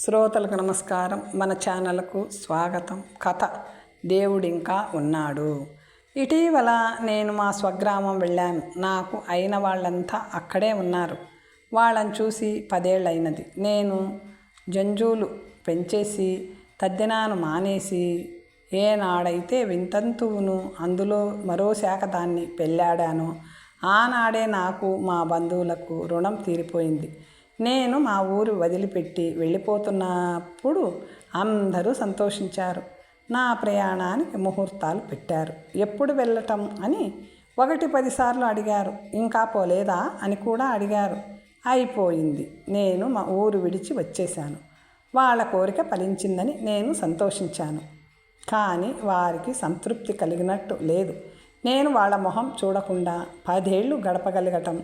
శ్రోతలకు నమస్కారం. మన ఛానల్కు స్వాగతం. కథ దేవుడు ఇంకా ఉన్నాడు. ఇటీవల నేను మా స్వగ్రామం వెళ్ళాను. నాకు అయిన వాళ్ళంతా అక్కడే ఉన్నారు. వాళ్ళని చూసి పదేళ్ళైనది. నేను జంజువులు పెంచేసి తద్దినాను మానేసి ఏనాడైతే వింతంతువును అందులో మరో శాఖ దాన్ని పెళ్ళాడానో ఆనాడే నాకు మా బంధువులకు రుణం తీరిపోయింది. నేను మా ఊరు వదిలిపెట్టి వెళ్ళిపోతున్నప్పుడు అందరూ సంతోషించారు. నా ప్రయాణానికి ముహూర్తాలు పెట్టారు. ఎప్పుడు వెళ్ళటం అని ఒకటి పదిసార్లు అడిగారు. ఇంకా పోలేదా అని కూడా అడిగారు. అయిపోయింది. నేను మా ఊరు విడిచి వచ్చేశాను. వాళ్ళ కోరిక ఫలించిందని నేను సంతోషించాను. కానీ వారికి సంతృప్తి కలిగినట్టు లేదు. నేను వాళ్ళ మొహం చూడకుండా పదేళ్ళు గడపగలగటం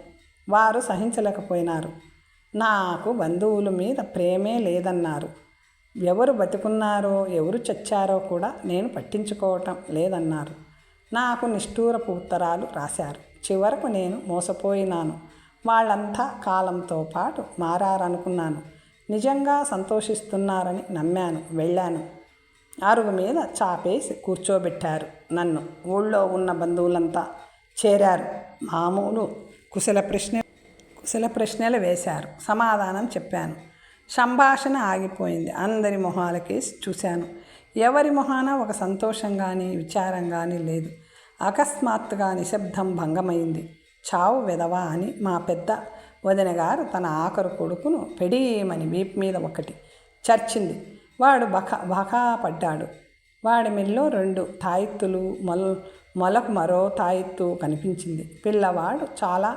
వారు సహించలేకపోయినారు. నాకు బంధువుల మీద ప్రేమే లేదన్నారు. ఎవరు బతికున్నారో ఎవరు చచ్చారో కూడా నేను పట్టించుకోవటం లేదన్నారు. నాకు నిష్ఠూరపు ఉత్తరాలు రాశారు. చివరకు నేను మోసపోయినాను. వాళ్ళంతా కాలంతో పాటు మారారనుకున్నాను. నిజంగా సంతోషిస్తున్నారని నమ్మాను వెళ్ళాను. అరుగు మీద చాపేసి కూర్చోబెట్టారు నన్ను. ఊళ్ళో ఉన్న బంధువులంతా చేరారు. మామూలు కుశల ప్రశ్న శిల ప్రశ్నలు వేశారు సమాధానం చెప్పాను సంభాషణ ఆగిపోయింది అందరి మొహాలకి చూశాను ఎవరి మొహాన ఒక సంతోషం కానీ విచారం కానీ లేదు అకస్మాత్తుగా నిశ్శబ్దం భంగమైంది చావు వెదవా అని మా పెద్ద వదిన గారు తన ఆఖరు కొడుకును పెడీమని వీపు మీద ఒకటి చర్చింది వాడు బక బకా పడ్డాడు వాడి మెల్లో రెండు తాయెత్తులు మొల మొలకు మరో తాయెత్తు కనిపించింది పిల్లవాడు చాలా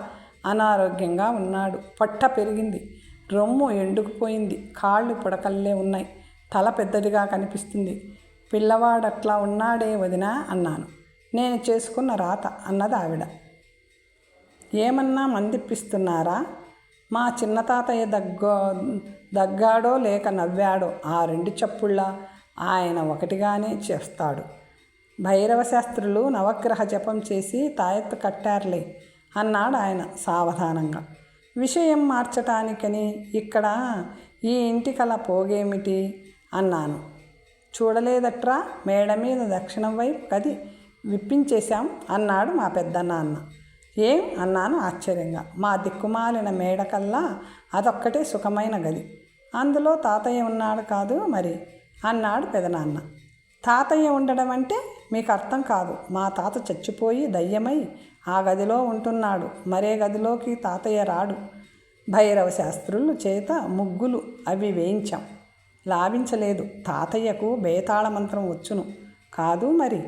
అనారోగ్యంగా ఉన్నాడు. పొట్ట పెరిగింది. రొమ్ము ఎండుకుపోయింది. కాళ్ళు పుడకల్లే ఉన్నాయి. తల పెద్దదిగా కనిపిస్తుంది. పిల్లవాడు అట్లా ఉన్నాడే వదినా అన్నాను. నేను చేసుకున్న రాత అన్నది ఆవిడ. ఏమన్నా మందిప్పిస్తున్నారా? మా చిన్న తాతయ్య దగ్గో దగ్గాడో లేక నవ్వాడో ఆ రెండు చప్పుళ్ళ ఆయన ఒకటిగానే చేస్తాడు. భైరవ శాస్త్రులు నవగ్రహ జపం చేసి తాయెత్తు కట్టారులే. అన్నాడు ఆయన సావధానంగా. విషయం మార్చటానికని ఇక్కడ ఈ ఇంటికల పోగేమిటి? అన్నాను. చూడలేదట్రా? మేడ మీద దక్షిణం వైపు గది విప్పించేశాం అన్నాడు మా పెద్దనాన్న. ఏం? అన్నాను ఆశ్చర్యంగా. మా దిక్కుమాలిన మేడ కల్లా అదొక్కటే సుఖమైన గది. అందులో తాతయ్య ఉన్నాడు కాదు మరి? అన్నాడు పెదనాన్న. తాతయ్య ఉండడం అంటే మీకు అర్థం కాదు. మా తాత చచ్చిపోయి దయ్యమై ఆ గదిలో ఉంటున్నాడు. మరే గదిలోకి తాతయ్య రాడు. భైరవ శాస్త్రులు చేత ముగ్గులు అవి వేయించాం. లాభించలేదు. తాతయ్యకు బేతాళ మంత్రం వచ్చును. కాదు మరి.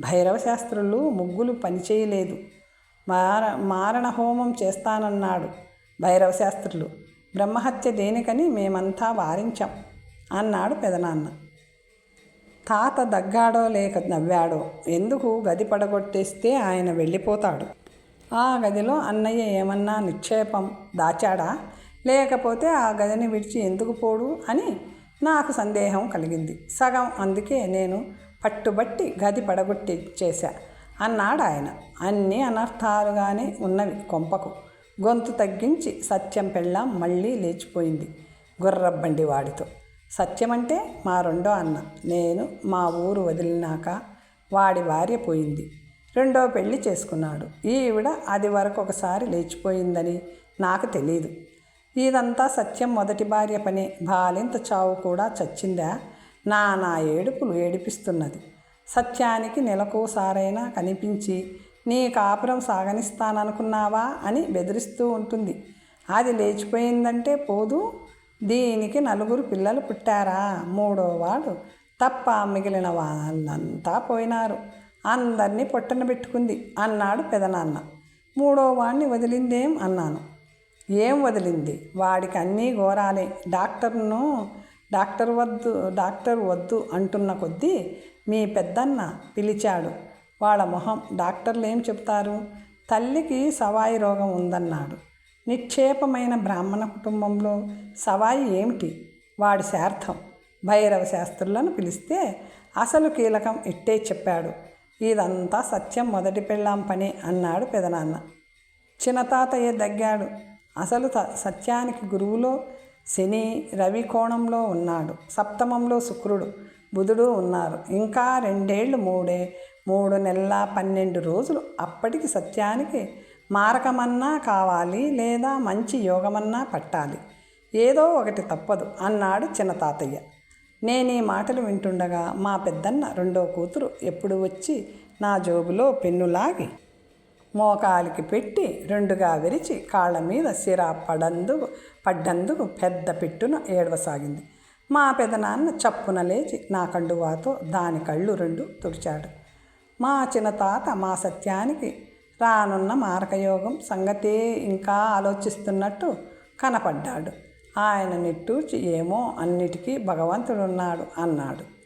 భైరవ శాస్త్రులు ముగ్గులు పనిచేయలేదు మార మారణ హోమం చేస్తానన్నాడు భైరవ శాస్త్రులు. బ్రహ్మహత్య దేనికని మేమంతా వారించాం అన్నాడు పెదనాన్న. తాత దగ్గాడో లేక నవ్వాడో ఎందుకు గది పడగొట్టేస్తే ఆయన వెళ్ళిపోతాడు? ఆ గదిలో అన్నయ్య ఏమన్నా నిక్షేపం దాచాడా? లేకపోతే ఆ గదిని విడిచి ఎందుకు పోడు? అని నాకు సందేహం కలిగింది. సగం అందుకే నేను పట్టుబట్టి గది పడగొట్టి చేశా అన్నాడు ఆయన అన్నీ అనర్థాలుగానే ఉన్నవి కొంపకు. గొంతు తగ్గించి సత్యం పెళ్ళాం మళ్ళీ లేచిపోయింది గుర్రబ్బండి వాడితో. సత్యమంటే మా రెండో అన్న. నేను మా ఊరు వదిలినాక వాడి భార్య పోయింది. రెండో పెళ్ళి చేసుకున్నాడు. ఈవిడ అది వరకు ఒకసారి లేచిపోయిందని నాకు తెలియదు ఇదంతా సత్యం మొదటి భార్య పని. బాలింత చావు కూడా చచ్చిందా? నా నా ఏడుపులు ఏడిపిస్తున్నది. సత్యానికి నెలకోసారైనా కనిపించి నీ కాపురం సాగనిస్తాననుకున్నావా? అని బెదిరిస్తూ ఉంటుంది. అది లేచిపోయిందంటే పోదు. దీనికి నలుగురు పిల్లలు పుట్టారా? మూడోవాడు తప్ప మిగిలిన వాళ్ళంతా పోయినారు. అందరినీ పొట్టన పెట్టుకుంది అన్నాడు పెదనాన్న. మూడో వాడిని వదిలిందేం అన్నాను. ఏం వదిలింది? వాడికి అన్నీ ఘోరాలే. డాక్టర్ను డాక్టర్ వద్దు డాక్టర్ వద్దు అంటున్న కొద్దీ మీ పెద్దన్న పిలిచాడు. వాళ్ళ మొహం డాక్టర్లు ఏం చెప్తారు తల్లికి సవాయి రోగం ఉందన్నాడు. నిక్షేపమైన బ్రాహ్మణ కుటుంబంలో సవాయి ఏమిటి? వాడి శార్థం. భైరవ శాస్త్రులను పిలిస్తే అసలు కీలకం ఇట్టే చెప్పాడు. ఇదంతా సత్యం మొదటి పెళ్ళాం పని అన్నాడు పెదనాన్న. చిన్నతాతయ్య దగ్గాడు. అసలు త సత్యానికి గురువులో శని రవి కోణంలో ఉన్నాడు. సప్తమంలో శుక్రుడు బుధుడు ఉన్నారు. ఇంకా రెండేళ్ళు మూడే మూడు నెలల పన్నెండు రోజులు అప్పటికి సత్యానికి మారకమన్నా కావాలి లేదా మంచి యోగమన్నా పట్టాలి. ఏదో ఒకటి తప్పదు అన్నాడు చిన్న తాతయ్య. నేను ఈ మాటలు వింటుండగా మా పెద్దన్న రెండో కూతురు ఎప్పుడు వచ్చి నా జోబులో పెన్నులాగి మోకాలికి పెట్టి రెండుగా విరిచి కాళ్ళ మీద సిర పడందుకు పడ్డందుకు పెద్ద పెట్టున ఏడవసాగింది. మా పెదనాన్న చప్పున లేచి నా కండువాతో దాని కళ్ళు రెండు తుడిచాడు. మా చిన్న తాత మా సత్యానికి రానున్న మారకయోగం సంగతే ఇంకా ఆలోచిస్తున్నట్టు కనపడ్డాడు. ఆయన నిట్టూర్చి ఏమో అన్నిటికీ భగవంతుడున్నాడు అన్నాడు.